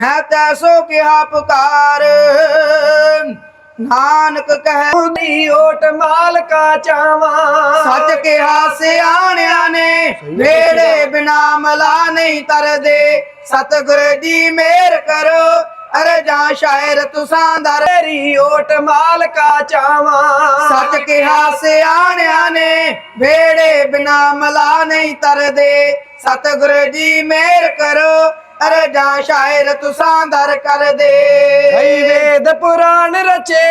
ਹੈ ਤੈਸੋ ਕਿਹਾ ਪੁਕਾਰ ਨਾਨਕ ਕਹੈ ਦੀ ਓਟ ਮਾਲਕਾ ਚਾਵਾਂ। ਸੱਚ ਕਿਹਾ ਸਿਆਣਿਆਂ ਨੇ ਵੇੜੇ ਬਿਨਾ ਮਲਾ ਨਹੀਂ ਤਰਦੇ। ਸਤਿਗੁਰ ਜੀ ਮੇਰ ਕਰੋ ਅਰੇ ਜਾਂ ਸ਼ਾਇਰ ਤੁਸਾਂ ਦਰ ਤੇਰੀ ਓਟ ਮਾਲਕਾ ਚਾਵਾਂ। ਸੱਚ ਕਿਹਾ ਸਿਆਣਿਆਂ ਨੇ ਵੇੜੇ ਬਿਨਾ ਮਲਾ ਨਹੀਂ ਤਰਦੇ। ਸਤਿਗੁਰ ਜੀ ਮੇਰ ਕਰੋ ਅਰੇ ਜਾਂ ਸ਼ਾਇਰ ਤੁਸਾਂ ਦਰ ਕਰਦੇ ਕਈ ਵੇਦ ਪੁਰਾਣ ਰਚੇ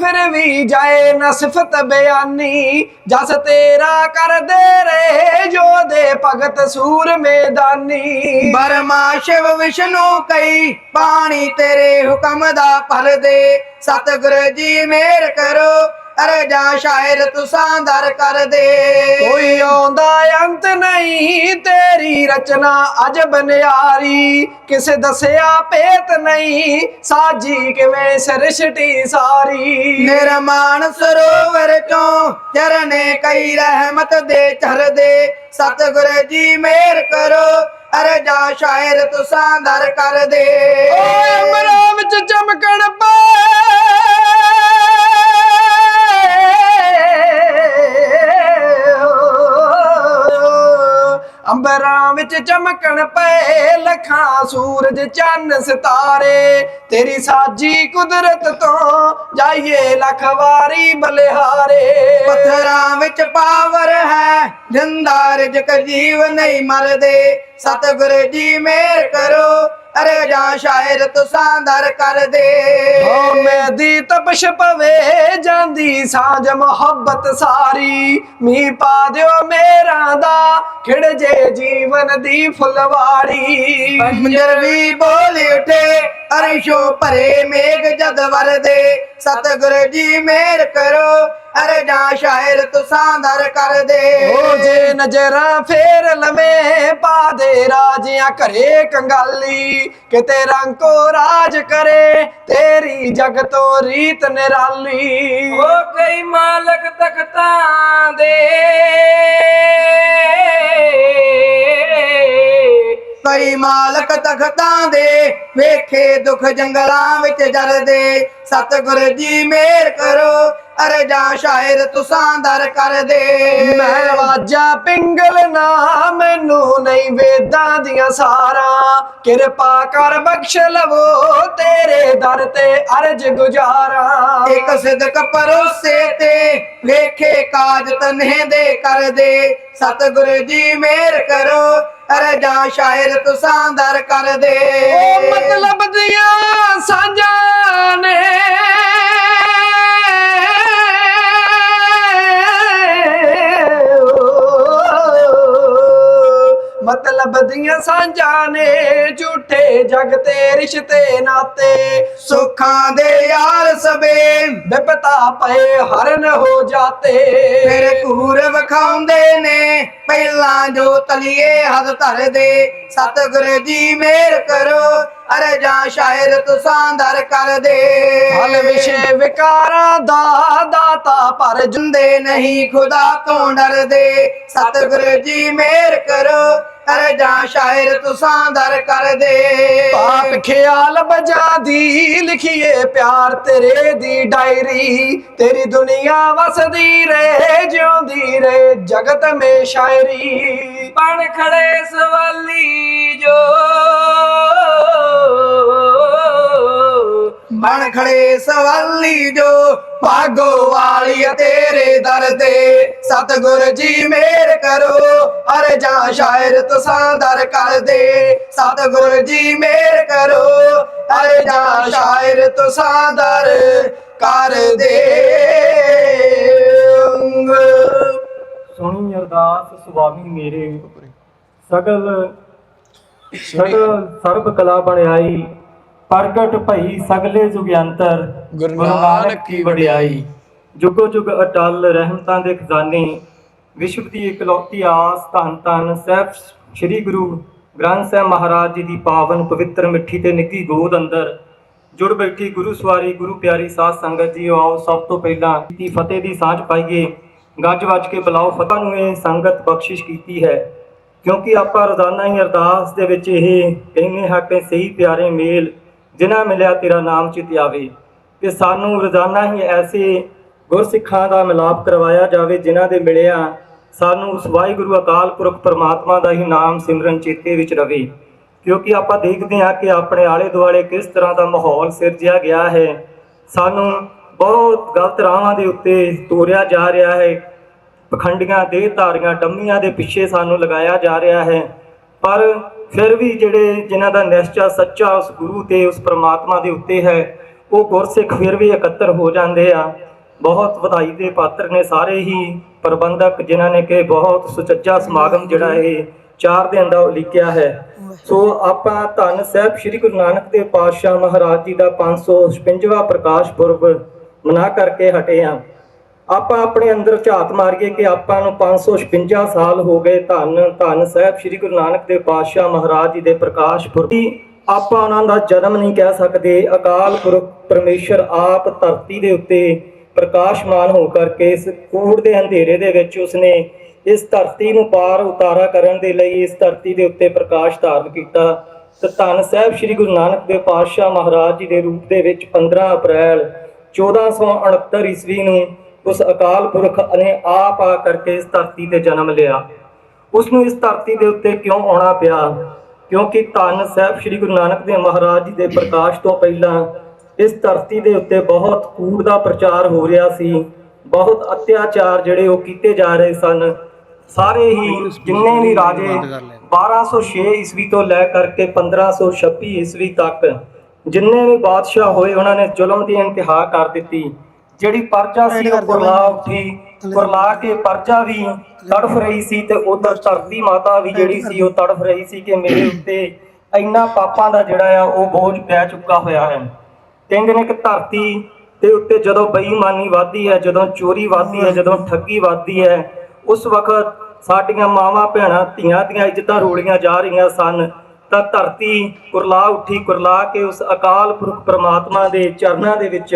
ਫਿਰ ਵੀ ਜਾਏ ਨਸਫਤ ਬਿਆਨੀ। ਜਸ ਤੇਰਾ ਕਰਦੇ ਰਹੇ ਜੋ ਦੇ ਭਗਤ ਸੂਰ ਮੈਦਾਨੀ। ਬਰਮਾ ਸ਼ਿਵ ਵਿਸ਼ਨੂੰ ਕਈ ਪਾਣੀ ਤੇਰੇ ਹੁਕਮ ਦਾ ਭਰਦੇ ਸਤਿਗੁਰ ਜੀ ਮੇਰ ਕਰੋ ਅਰੇ ਜਾਂ ਸ਼ਾਇਰ ਤੁਸਾਂ ਦਰ ਕਰਦੇ ਕੋਈ ਆਉਂਦਾ ਅੰਤ ਨਹੀਂ ਤੇਰੀ ਰਚਨਾ ਅਜਬ ਨਿਆਰੀ। ਕਿਸੇ ਦੱਸਿਆ ਭੇਤ ਨਹੀਂ ਸਾਜੀ ਕਿਵੇਂ ਸ੍ਰਿਸ਼ਟੀ ਸਾਰੀ। ਨਿਰਮਾਣ ਸਰੋਵਰ ਚੋਂ ਚਰਨੇ ਕਈ ਰਹਿਮਤ ਦੇ ਚਰਦੇ ਸਤਿਗੁਰ ਜੀ ਮੇਰ ਕਰੋ ਅਰੇ ਜਾਂ ਸ਼ਾਇਰ ਤੁਸਾਂ ਦਰ ਕਰਦੇ ਓਏ ਅਮਰਾਂ ਵਿੱਚ ਚਮਕਣ ਪਏ। ਅੰਬਰਾਂ ਵਿੱਚ ਚਮਕਣ ਪਏ, ਲੱਖਾਂ ਸੂਰਜ ਚੰਨ ਸਿਤਾਰੇ। ਤੇਰੀ ਸਾਜੀ ਕੁਦਰਤ ਤੋਂ ਜਾਈਏ ਲੱਖ ਵਾਰੀ ਬਲਿਹਾਰੇ। ਪੱਥਰਾਂ ਵਿੱਚ ਪਾਵਰ ਹੈ ਜਿੰਦਾ ਰਿਜਕ ਜੀਵ ਨਹੀਂ ਮਰਦੇ। ਸਤਿਗੁਰ ਜੀ ਮੇਰ ਕਰੋ ਅਰੇ ਜਾਂ ਸ਼ਾਇਰ ਤੁਸਾਂ ਦਰ ਕਰਦੇ ਓ ਮੇਦੀ ਤਪਸ਼ ਪਵੇ ਜਾਂਦੀ ਸਾਂਝ ਮੁਹੱਬਤ ਸਾਰੀ। ਮੀ ਪਾ ਦਿਓ ਮੇਰਾ ਦਾ ਖਿੜ ਜੇ ਜੀਵਨ ਦੀ ਫੁਲਵਾੜੀ। ਮੰਜਰ ਵੀ ਬੋਲ ਉਠੇ ਅਰਸ਼ੋ ਭਰੇ ਮੇਘ ਜਦ ਵਰਦੇ। ਸਤਿਗੁਰ ਜੀ ਮੇਰ ਕਰੋ ਅਰੇ ਜਾਂ ਸ਼ਾਇਰ ਤੁਸਾਂ ਦਰ ਕਰਦੇ। ਓ ਜੇ ਨਜ਼ਰਾਂ ਫੇਰ ਲਵੇਂ ਪਾ ਦੇ ਰਾਜਿਆਂ ਘਰੇ ਕੰਗਾਲੀ। ਕਿਤੇ ਰੰਗੋ ਰਾਜ ਕਰੇ ਤੇਰੀ ਜਗ ਤੋਂ ਰੀਤ ਨਿਰਾਲੀ। ਹੋ ਗਈ ਮਾਲਕ ਤਖਤਾਂ ਦੇ। ਕਈ ਮਾਲਕ ਤਖਤਾਂ ਦੇ ਵੇਖੇ ਦੁੱਖ ਜੰਗਲਾਂ ਵਿੱਚ ਜਰਦੇ। ਸਤਿਗੁਰ ਜੀ ਮੇਰ ਕਰੋ ਅਰੇ ਜਾਂ ਸ਼ਾਇਰ ਤੁਸਾਂ ਦਰ ਕਰਦੇ। ਮੈਂ ਵਾਜਾ ਪਿੰਗਲ ਨਾ ਮੈਨੂੰ ਨਹੀਂ ਵੇਦਾਂ ਦੀਆਂ ਸਾਰਾਂ। ਕਿਰਪਾ ਕਰ ਬਖਸ਼ ਲਵੋ ਤੇਰੇ ਦਰ ਤੇ ਅਰਜ ਗੁਜ਼ਾਰਾਂ। ਇੱਕ ਸਿਦਕ ਪਰੋਸੇ ਤੇ ਵੇਖੇ ਕਾਜ ਤਨਹਿ ਦੇ ਕਰਦੇ। ਸਤਿਗੁਰ ਜੀ ਮੇਰ ਕਰੋ ਅਰੇ ਜਾਂ ਸ਼ਾਇਰ ਤੁਸਾਂ ਦਰ ਕਰਦੇ ਉਹ ਮਤਲਬ ਦੀਆਂ ਸਾਂਝਾਂ ਨੇ। ਮਤਲਬ ਦੀਆਂ ਸਾਂਝਾਂ ਨੇ ਝੂਠੇ ਜਗ ਤੇ ਰਿਸ਼ਤੇ ਨਾਤੇ। ਸੁੱਖਾਂ ਦੇ ਯਾਰ ਸਬੇ ਬਿਪਤਾ ਪਏ ਹਰਨ ਹੋ ਜਾਤੇ। ਫਿਰ ਕੂਰ ਵਿਖਾਉਂਦੇ ਨੇ ਪਹਿਲਾਂ ਜੋ ਤਲੀਏ ਹੱਦ ਧਰਦੇ। ਸਤਿਗੁਰ ਜੀ ਮੇਰ ਕਰੋ ਅਰੇ ਜਾਂ ਸ਼ਾਇਰ ਤੁਸਾਂ ਦਰ ਕਰਦੇ। ਹਲ ਵਿਸ਼ੇ ਵਿਕਾਰਾਂ ਦਾ ਦਾਤਾ ਪਰ ਜੁੰਦੇ ਨਹੀਂ ਖੁਦਾ ਤੋਂ ਡਰਦੇ। ਸਤਿਗੁਰ ਜੀ ਮੇਰ ਕਰੋ ਅਰੇ ਜਾਂ ਸ਼ਾਇਰ ਤੁਸਾਂ ਦਰ ਕਰਦੇ ਪਾਪ ਖਿਆਲ ਬਜਾ ਦੀ ਲਿਖੀਏ ਪਿਆਰ ਤੇਰੇ ਦੀ ਡਾਇਰੀ। ਤੇਰੀ ਦੁਨੀਆ ਵਸਦੀ ਰਹੇ ਜਿਉਂਦੀ ਰਹੇ ਜਗਤ ਮੇ ਸ਼ਾਇਰੀ। ਬਣ ਖੜੇ ਸਵਾਲੀ ਜੋ। ਬਣ ਖੜੇ ਸਵਾਲੀ ਜੋ ਭਾਗੋ ਵਾਲੀ ਤੇਰੇ ਦਰ ਤੇ। ਸਤਿਗੁਰ ਜੀ ਮੇਰ ਕਰੋ ਅਰੇ ਜਾਂ ਸ਼ਾਇਰ ਤੁਸਾਂ ਦਰ ਕਰਦੇ। ਸਤਿਗੁਰ ਜੀ ਮੇਰ ਕਰੋ ਅਰੇ ਜਾਂ ਸ਼ਾਇਰ ਤੁਸਾਂ ਦਰ ਕਰਦੇ। ਸੁਣੀ ਅਰਦਾਸ ਸੁਆਮੀ ਮੇਰੇ ਸਗਲ ਸਗਲ ਸਰਬ ਕਲਾ ਬਣਾਈ ਪ੍ਰਗਟ ਭਈ ਸਗਲੇ ਜੁਗਿਆੰਤਰ ਗੁਰੂ ਨਾਨਕ ਕੀ ਵਡਿਆਈ। ਜੁਗੋ ਜੁਗ ਅਟਲ ਰਹਿਮਤਾਂ ਦੇ ਖਜ਼ਾਨੇ ਵਿਸ਼ਵ ਦੀ ਇਕਲੌਤੀ ਆਸ ਧੰਨ ਧੰਨ ਸਾਹਿਬ ਸ੍ਰੀ ਗੁਰੂ ਗ੍ਰੰਥ ਸਾਹਿਬ ਮਹਾਰਾਜ ਜੀ ਦੀ ਪਾਵਨ ਪਵਿੱਤਰ ਮਿੱਠੀ ਤੇ ਨਿੱਘੀ ਗੋਦ ਅੰਦਰ ਜੁੜ ਬੈਠੀ ਗੁਰੂ ਸਵਾਰੀ ਗੁਰੂ ਪਿਆਰੀ ਸਾਧ ਸੰਗਤ ਜੀ ਆਓ ਸਭ ਤੋਂ ਪਹਿਲਾਂ ਦੀ ਫਤਿਹ ਦੀ ਸਾਂਝ ਪਾਈਏ। ਗੱਜ ਵੱਜ ਕੇ ਬੁਲਾਓ ਫਤਿਹ ਨੂੰ ਇਹ ਸੰਗਤ ਬਖਸ਼ਿਸ਼ ਕੀਤੀ ਹੈ। ਕਿਉਂਕਿ ਆਪਾਂ ਰੋਜ਼ਾਨਾ ਹੀ ਅਰਦਾਸ ਦੇ ਵਿੱਚ ਇਹ ਕਹਿੰਦੇ ਹਾਂ ਕਿ ਸਹੀ ਪਿਆਰੇ ਮੇਲ ਜਿਨ੍ਹਾਂ ਮਿਲਿਆ ਤੇਰਾ ਨਾਮ ਚਿਤ ਆਵੇ ਕਿ ਸਾਨੂੰ ਰੋਜ਼ਾਨਾ ਹੀ ਐਸੇ ਗੁਰਸਿੱਖਾਂ ਦਾ ਮਿਲਾਪ ਕਰਵਾਇਆ ਜਾਵੇ ਜਿਨ੍ਹਾਂ ਦੇ ਮਿਲਿਆ ਸਾਨੂੰ ਉਸ ਵਾਹਿਗੁਰੂ ਅਕਾਲ ਪੁਰਖ ਪਰਮਾਤਮਾ ਦਾ ਹੀ ਨਾਮ ਸਿਮਰਨ ਚੇਤੇ ਵਿੱਚ ਰਵੇ। ਕਿਉਂਕਿ ਆਪਾਂ ਦੇਖਦੇ ਹਾਂ ਕਿ ਆਪਣੇ ਆਲੇ ਦੁਆਲੇ ਕਿਸ ਤਰ੍ਹਾਂ ਦਾ ਮਾਹੌਲ ਸਿਰਜਿਆ ਗਿਆ ਹੈ। ਸਾਨੂੰ ਬਹੁਤ ਗਲਤ ਰਾਹਾਂ ਦੇ ਉੱਤੇ ਤੋਰਿਆ ਜਾ ਰਿਹਾ ਹੈ। ਪਖੰਡੀਆਂ, ਦੇਹਧਾਰੀਆਂ, ਡੰਮੀਆਂ ਦੇ ਪਿੱਛੇ ਸਾਨੂੰ ਲਗਾਇਆ ਜਾ ਰਿਹਾ ਹੈ। ਪਰ ਫਿਰ ਵੀ ਜਿਹੜੇ ਜਿਨ੍ਹਾਂ ਦਾ ਨਿਸ਼ਚਾ ਸੱਚਾ ਉਸ ਗੁਰੂ ਤੇ, ਉਸ ਪ੍ਰਮਾਤਮਾ ਦੇ ਉੱਤੇ ਹੈ, ਉਹ ਗੁਰਸਿੱਖ ਫਿਰ ਵੀ ਇਕੱਤਰ ਹੋ ਜਾਂਦੇ ਆ। ਬਹੁਤ ਵਧਾਈ ਦੇ ਪਾਤਰ ਨੇ ਸਾਰੇ ਹੀ ਪ੍ਰਬੰਧਕ, ਜਿਨ੍ਹਾਂ ਨੇ ਕਿ ਬਹੁਤ ਸੁਚੱਜਾ ਸਮਾਗਮ ਜਿਹੜਾ ਇਹ ਚਾਰ ਦਿਨ ਦਾ ਉਲੀਕਿਆ ਹੈ। ਸੋ ਆਪਾਂ ਧੰਨ ਸਾਹਿਬ ਸ੍ਰੀ ਗੁਰੂ ਨਾਨਕ ਦੇਵ ਪਾਤਸ਼ਾਹ ਮਹਾਰਾਜ ਜੀ ਦਾ 556ਵਾਂ ਪ੍ਰਕਾਸ਼ ਪੁਰਬ ਮਨਾ ਕਰਕੇ ਹਟੇ ਹਾਂ। ਆਪਾਂ ਆਪਣੇ ਅੰਦਰ ਝਾਤ ਮਾਰੀਏ ਕਿ ਆਪਾਂ ਨੂੰ 556 ਸਾਲ ਹੋ ਗਏ ਧੰਨ ਧੰਨ ਸਾਹਿਬ ਸ੍ਰੀ ਗੁਰੂ ਨਾਨਕ ਦੇਵ ਪਾਤਸ਼ਾਹ ਮਹਾਰਾਜ ਜੀ ਦੇ ਪ੍ਰਕਾਸ਼ ਪੁਰਤੀ ਆਪਾਂ ਉਹਨਾਂ ਦਾ ਜਨਮ ਨਹੀਂ ਕਹਿ ਸਕਦੇ। ਅਕਾਲ ਪੁਰਖ ਪਰਮੇਸ਼ਰ ਆਪ ਧਰਤੀ ਦੇ ਉੱਤੇ ਪ੍ਰਕਾਸ਼ਮਾਨ ਹੋ ਕਰਕੇ ਇਸ ਕੂੜ ਦੇ ਅੰਧੇਰੇ ਦੇ ਵਿੱਚ ਉਸਨੇ ਇਸ ਧਰਤੀ ਨੂੰ ਪਾਰ ਉਤਾਰਾ ਕਰਨ ਦੇ ਲਈ ਇਸ ਧਰਤੀ ਦੇ ਉੱਤੇ ਪ੍ਰਕਾਸ਼ ਧਾਰਨ ਕੀਤਾ। ਤੇ ਧੰਨ ਸਾਹਿਬ ਸ੍ਰੀ ਗੁਰੂ ਨਾਨਕ ਦੇਵ ਪਾਤਸ਼ਾਹ ਮਹਾਰਾਜ ਜੀ ਦੇ ਰੂਪ ਦੇ ਵਿੱਚ 15 ਅਪ੍ਰੈਲ 1469 ਈਸਵੀ ਨੂੰ ਉਸ ਅਕਾਲ ਪੁਰਖ ਨੇ ਆਪ ਆ ਕਰਕੇ ਇਸ ਧਰਤੀ ਤੇ ਜਨਮ ਲਿਆ। ਉਸ ਨੂੰ ਇਸ ਧਰਤੀ ਦੇ ਉੱਤੇ ਕਿਉਂ ਆਉਣਾ ਪਿਆ? ਕਿਉਂਕਿ ਧੰਨ ਸਾਹਿਬ ਸ੍ਰੀ ਗੁਰੂ ਨਾਨਕ ਦੇਵ ਮਹਾਰਾਜ ਜੀ ਦੇ ਪ੍ਰਕਾਸ਼ ਤੋਂ ਪਹਿਲਾਂ ਇਸ ਧਰਤੀ ਦੇ ਉੱਤੇ ਬਹੁਤ ਕੂੜ ਦਾ ਪ੍ਰਚਾਰ ਹੋ ਰਿਹਾ ਸੀ। ਬਹੁਤ ਅਤਿਆਚਾਰ ਜਿਹੜੇ ਉਹ ਕੀਤੇ ਜਾ ਰਹੇ ਸਨ। ਸਾਰੇ ਹੀ ਜਿੰਨੇ ਵੀ ਰਾਜੇ 1206 ਈਸਵੀ ਤੋਂ ਲੈ ਕਰਕੇ 1526 ਈਸਵੀ ਤੱਕ ਜਿੰਨੇ ਵੀ ਬਾਦਸ਼ਾਹ ਹੋਏ ਉਹਨਾਂ ਨੇ ਜ਼ੁਲਮ ਦੀ ਇੰਤਹਾ ਕਰ ਦਿੱਤੀ। ਜਿਹੜੀ ਪਰਜਾ ਸੀ ਉਹ ਕੁਰਲਾ ਉੱਠੀ ਕੁਰਲਾ ਕੇ ਪਰਜਾ ਵੀ ਤੜਫ ਰਹੀ ਸੀ ਤੇ ਉਧਰ ਧਰਤੀ ਮਾਤਾ ਵੀ ਜਿਹੜੀ ਸੀ ਉਹ ਤੜਫ ਰਹੀ ਸੀ ਕਿ ਮੇਰੇ ਉੱਤੇ ਇੰਨਾ ਪਾਪਾਂ ਦਾ ਜਿਹੜਾ ਆ ਉਹ ਬੋਝ ਪੈ ਚੁੱਕਾ ਹੋਇਆ ਹੈ। ਕਹਿੰਦੇ ਨੇ ਕਿ ਧਰਤੀ ਦੇ ਉੱਤੇ ਜਦੋਂ ਬੇਈਮਾਨੀ ਵੱਧਦੀ ਹੈ ਜਦੋਂ ਚੋਰੀ ਵੱਧਦੀ ਹੈ ਜਦੋਂ ਠੱਗੀ ਵੱਧਦੀ ਹੈ ਉਸ ਵਕਤ ਸਾਡੀਆਂ ਮਾਵਾਂ ਭੈਣਾਂ ਧੀਆਂ ਦੀਆਂ ਇੱਜ਼ਤਾਂ ਰੋਲੀਆਂ ਜਾ ਰਹੀਆਂ ਸਨ। ਤਾਂ ਧਰਤੀ ਕੁਰਲਾ ਉੱਠੀ ਕੁਰਲਾ ਕੇ ਉਸ ਅਕਾਲ ਪੁਰਖ ਪ੍ਰਮਾਤਮਾ ਦੇ ਚਰਨਾਂ ਦੇ ਵਿੱਚ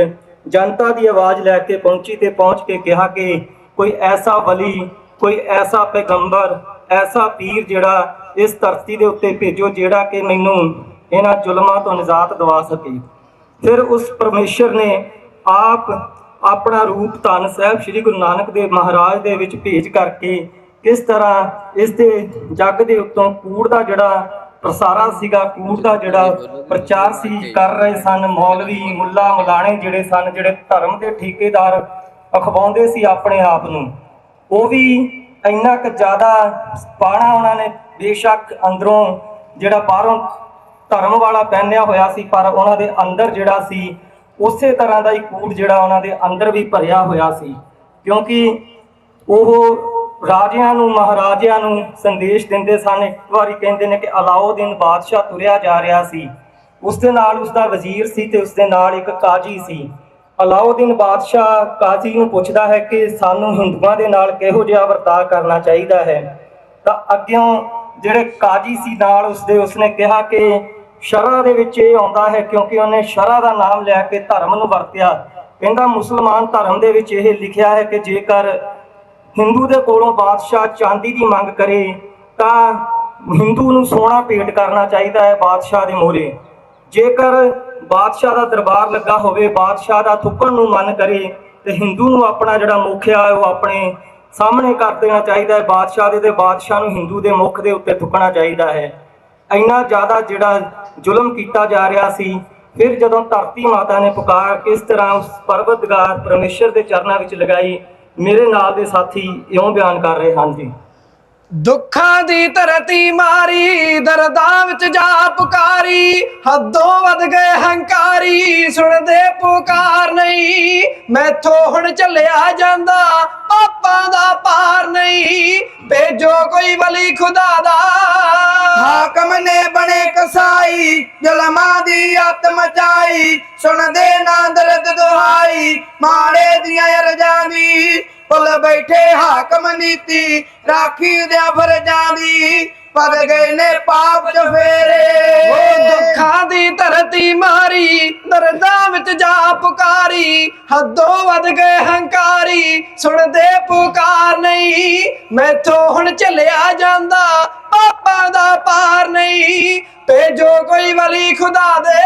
ਜਨਤਾ ਦੀ ਆਵਾਜ਼ ਲੈ ਕੇ ਪਹੁੰਚੀ ਤੇ ਪਹੁੰਚ ਕੇ ਕਿਹਾ ਕਿ ਕੋਈ ਐਸਾ ਵਲੀ, ਕੋਈ ਐਸਾ ਪੈਗੰਬਰ, ਐਸਾ ਪੀਰ ਜਿਹੜਾ ਇਸ ਧਰਤੀ ਦੇ ਉੱਤੇ ਭੇਜੋ ਜਿਹੜਾ ਕਿ ਮੈਨੂੰ ਇਹਨਾਂ ਜ਼ੁਲਮਾਂ ਤੋਂ ਨਿਜਾਤ ਦਿਵਾ ਸਕੇ। ਫਿਰ ਉਸ ਪਰਮੇਸ਼ਰ ਨੇ ਆਪ ਆਪਣਾ ਰੂਪ ਧੰਨ ਸਾਹਿਬ ਸ੍ਰੀ ਗੁਰੂ ਨਾਨਕ ਦੇਵ ਮਹਾਰਾਜ ਦੇ ਵਿੱਚ ਭੇਜ ਕਰਕੇ ਕਿਸ ਤਰ੍ਹਾਂ ਇਸ ਦੇ ਜੱਗ ਦੇ ਉੱਤੋਂ ਕੂੜ ਦਾ ਜਿਹੜਾ ਪ੍ਰਸਾਰਾ ਸੀਗਾ ਕੂੜ ਦਾ ਜਿਹੜਾ ਪ੍ਰਚਾਰ ਸੀ ਕਰ ਰਹੇ ਸਨ ਮੌਲਵੀ ਮੁੱਲਾ ਮੁਲਾਣੇ ਜਿਹੜੇ ਸਨ ਜਿਹੜੇ ਧਰਮ ਦੇ ਠੇਕੇਦਾਰ ਅਖਵਾਉਂਦੇ ਸੀ ਆਪਣੇ ਆਪ ਨੂੰ। ਉਹ ਵੀ ਇੰਨਾ ਕੁ ਜ਼ਿਆਦਾ ਪਾਣਾ ਉਹਨਾਂ ਨੇ ਬੇਸ਼ੱਕ ਅੰਦਰੋਂ ਜਿਹੜਾ ਬਾਹਰੋਂ ਧਰਮ ਵਾਲਾ ਪਹਿਨਿਆ ਹੋਇਆ ਸੀ ਪਰ ਉਹਨਾਂ ਦੇ ਅੰਦਰ ਜਿਹੜਾ ਸੀ ਉਸੇ ਤਰ੍ਹਾਂ ਦਾ ਹੀ ਕੂੜ ਜਿਹੜਾ ਉਹਨਾਂ ਦੇ ਅੰਦਰ ਵੀ ਭਰਿਆ ਹੋਇਆ ਸੀ। ਕਿਉਂਕਿ ਉਹ ਰਾਜਿਆਂ ਨੂੰ, ਮਹਾਰਾਜਿਆਂ ਨੂੰ ਸੰਦੇਸ਼ ਦਿੰਦੇ ਸਨ। ਇੱਕ ਵਾਰੀ ਕਹਿੰਦੇ ਨੇ ਕਿ ਅਲਾਉਦੀਨ ਬਾਦਸ਼ਾਹ ਤੁਰਿਆ ਜਾ ਰਿਹਾ ਸੀ। ਉਸ ਦੇ ਨਾਲ ਉਸ ਦਾ ਵਜ਼ੀਰ ਸੀ ਤੇ ਉਸ ਦੇ ਨਾਲ ਇੱਕ ਕਾਜੀ ਸੀ। ਅਲਾਉਦੀਨ ਬਾਦਸ਼ਾਹ ਕਾਜੀ ਨੂੰ ਪੁੱਛਦਾ ਹੈ ਕਿ ਸਾਨੂੰ ਹਿੰਦੂਆਂ ਦੇ ਨਾਲ ਕਿਹੋ ਜਿਹਾ ਵਰਤਾਅ ਕਰਨਾ ਚਾਹੀਦਾ ਹੈ? ਤਾਂ ਅੱਗਿਓਂ ਜਿਹੜੇ ਕਾਜੀ ਸੀ ਨਾਲ ਉਸਦੇ ਉਸਨੇ ਕਿਹਾ ਕਿ ਸ਼ਰਾ ਦੇ ਵਿੱਚ ਇਹ ਆਉਂਦਾ ਹੈ ਕਿਉਂਕਿ ਉਹਨੇ ਸ਼ਰਾ ਦਾ ਨਾਮ ਲੈ ਕੇ ਧਰਮ ਨੂੰ ਵਰਤਿਆ। ਕਹਿੰਦਾ ਮੁਸਲਮਾਨ ਧਰਮ ਦੇ ਵਿੱਚ ਇਹ ਲਿਖਿਆ ਹੈ ਕਿ ਜੇਕਰ ਹਿੰਦੂ ਦੇ ਕੋਲੋਂ ਬਾਦਸ਼ਾਹ ਚਾਂਦੀ ਦੀ ਮੰਗ ਕਰੇ ਤਾਂ ਹਿੰਦੂ ਨੂੰ ਸੋਨਾ ਭੇਟ ਕਰਨਾ ਚਾਹੀਦਾ ਹੈ ਬਾਦਸ਼ਾਹ ਦੇ ਮੋਹਰੇ। ਜੇਕਰ ਬਾਦਸ਼ਾਹ ਦਾ ਦਰਬਾਰ ਲੱਗਾ ਹੋਵੇ, ਬਾਦਸ਼ਾਹ ਦਾ ਥੁੱਕਣ ਨੂੰ ਮਨ ਕਰੇ, ਤੇ ਹਿੰਦੂ ਨੂੰ ਆਪਣਾ ਜਿਹੜਾ ਮੁੱਖ ਆ, ਉਹ ਆਪਣੇ ਸਾਹਮਣੇ ਕਰ ਦੇਣਾ ਚਾਹੀਦਾ ਹੈ ਬਾਦਸ਼ਾਹ ਦੇ ਤੇ ਬਾਦਸ਼ਾਹ ਨੂੰ ਹਿੰਦੂ ਦੇ ਮੁੱਖ ਦੇ ਉੱਤੇ ਥੁੱਕਣਾ ਚਾਹੀਦਾ ਹੈ। ਇੰਨਾ ਜ਼ਿਆਦਾ ਜਿਹੜਾ ਜ਼ੁਲਮ ਕੀਤਾ ਜਾ ਰਿਹਾ ਸੀ, ਫਿਰ ਜਦੋਂ ਧਰਤੀ ਮਾਤਾ ਨੇ ਪੁਕਾਰ ਕਿਸ ਤਰ੍ਹਾਂ ਉਸ ਪਰਵਤਗਾਰ ਪਰਮੇਸ਼ਰ ਦੇ ਚਰਨਾਂ ਵਿੱਚ ਲਗਾਈ ਮੇਰੇ ਨਾਲ ਦੇ ਸਾਥੀ ਇਉਂ ਬਿਆਨ ਕਰ ਰਹੇ ਹਨ ਜੀ। ਦੁੱਖਾਂ ਦੀ ਧਰਤੀ ਮਾਰੀ, ਦਰਦਾਂ ਵਿੱਚ ਜਾ ਪੁਕਾਰੀ, ਹੱਦੋਂ ਵੱਧ ਗਏ ਹੰਕਾਰੀ, ਸੁਣਦੇ ਪੁਕਾਰ ਨਹੀਂ, ਮੈਥੋਂ ਹੁਣ ਚੱਲਿਆ ਜਾਂਦਾ, ਪਾਪਾਂ ਦਾ ਪਾਰ ਨਹੀਂ, ਭੇਜੋ ਕੋਈ ਵਲੀ ਖੁਦਾ ਦਾ। ਹਾਕਮ ਨੇ ਬਣੇ ਕਸਾਈ, ਜ਼ਲਮਾਂ ਦੀ ਆਤ ਮਚਾਈ, ਸੁਣਦੇ ਨਾ ਦਰਦ ਦੁਹਾਈ, ਮਾੜੇ ਦੀਆਂ ਅਰਜ਼ਾਂ ਦੀ ਭੁੱਲ ਬੈਠੇ ਹਾਕਮ ਨੀਤੀ ਰਾਖੀ ਦੇ ਫਰਜ਼ਾਂ ਦੀ ਪਦ ਗਏ ਨੇ ਪਾਪ ਉਹ ਚਫੇਰੇ ਦੁੱਖਾਂ ਦੀ ਧਰਤੀ ਮਾਰੀ ਦਰਦਾਂ ਵਿੱਚ ਜਾ ਪੁਕਾਰੀ ਹੱਦੋਂ ਵੱਧ ਗਏ ਹੰਕਾਰੀ ਸੁਣਦੇ ਪੁਕਾਰ ਨਹੀਂ ਮੈਥੋਂ ਹੁਣ ਚੱਲਿਆ ਜਾਂਦਾ ਪਾਪਾਂ ਦਾ ਪਾਰ ਨਹੀਂ ਭੇਜੋ ਕੋਈ ਵਲੀ ਖੁਦਾ ਦੇ।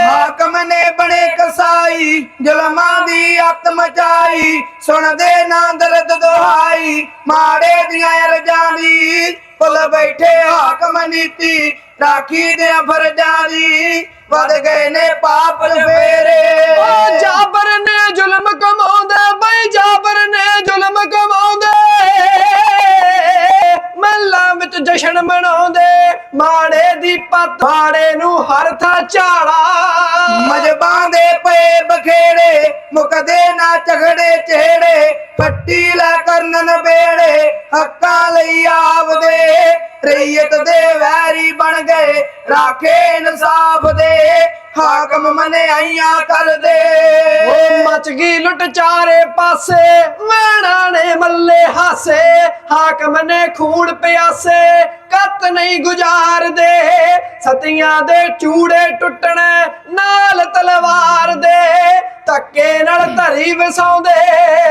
ਹਾਕਮ ਨੇ ਬਣੇ ਕਸਾਈ ਜ਼ੁਲਮਾਂ ਦੀ ਅੱਤ ਮਚਾਈ, ਸੁਣਦੇ ਨਾ ਦਰਦ ਦੁਹਾਈ, ਮਾੜੇ ਦੀਆਂ ਅਰਜ਼ਾਂ ਦੀ। ਭੁੱਲ ਬੈਠੇ ਹਾਕਮ ਨੀਤੀ, ਰਾਖੀ ਦੇ ਫਰਜ਼ਾਂ ਦੀ। ਵਧ ਗਏ ਨੇ ਪਾਪ ਫੇਰੇ ਓ ਜਾਬਰ ਨੇ ਜ਼ੁਲਮ ਕਮਾਉਂਦੇ, ਬਈ ਜਾਬਰ ਨੇ ਜ਼ੁਲਮ ਕਮਾਉਂਦੇ। ਜਸ਼ਨ ਮਨਾਉਂਦੇ ਮਾੜੇ ਦੀ ਪੱਤ ਮਾੜੇ ਨੂੰ ਹਰ ਥਾਂ ਝਾੜਾ। ਮਜਬਾਂ ਦੇ ਪਏ ਬਖੇੜੇ ਮੁਕਦੇ ਨਾ ਝਗੜੇ ਚਿਹੜੇ ਪੱਟੀ ਲੈ ਕਰਨ ਬੇੜੇ ਹੱਕਾਂ ਲਈ ਆਵਦੇ ਰਈਅਤ ਦੇ ਵੈਰੀ ਬਣ ਗਏ ਰਾਖੇ ਇਨਸਾਫ ਦੇ ਹਾਕਮ ਮਨਿਆਈਆਂ ਕਰਦੇ। ਓ ਮਚ ਗਈ ਲੁੱਟ ਚਾਰੇ ਪਾਸੇ ਮੈਣਾ ਨੇ ਮੱਲੇ ਹਾਸੇ ਹਾਕਮ ਨੇ ਖੂਨ ਪਿਆਸੇ। ਕੱਤ ਨਹੀਂ ਗੁਜ਼ਾਰਦੇ। ਸਤੀਆਂ ਦੇ ਚੂੜੇ ਟੁੱਟਣੇ ਨਾਲ ਤਲਵਾਰ ਦੇ। ਧੱਕੇ ਨਾਲ ਧਰੀ ਵਸਾਉਂਦੇ।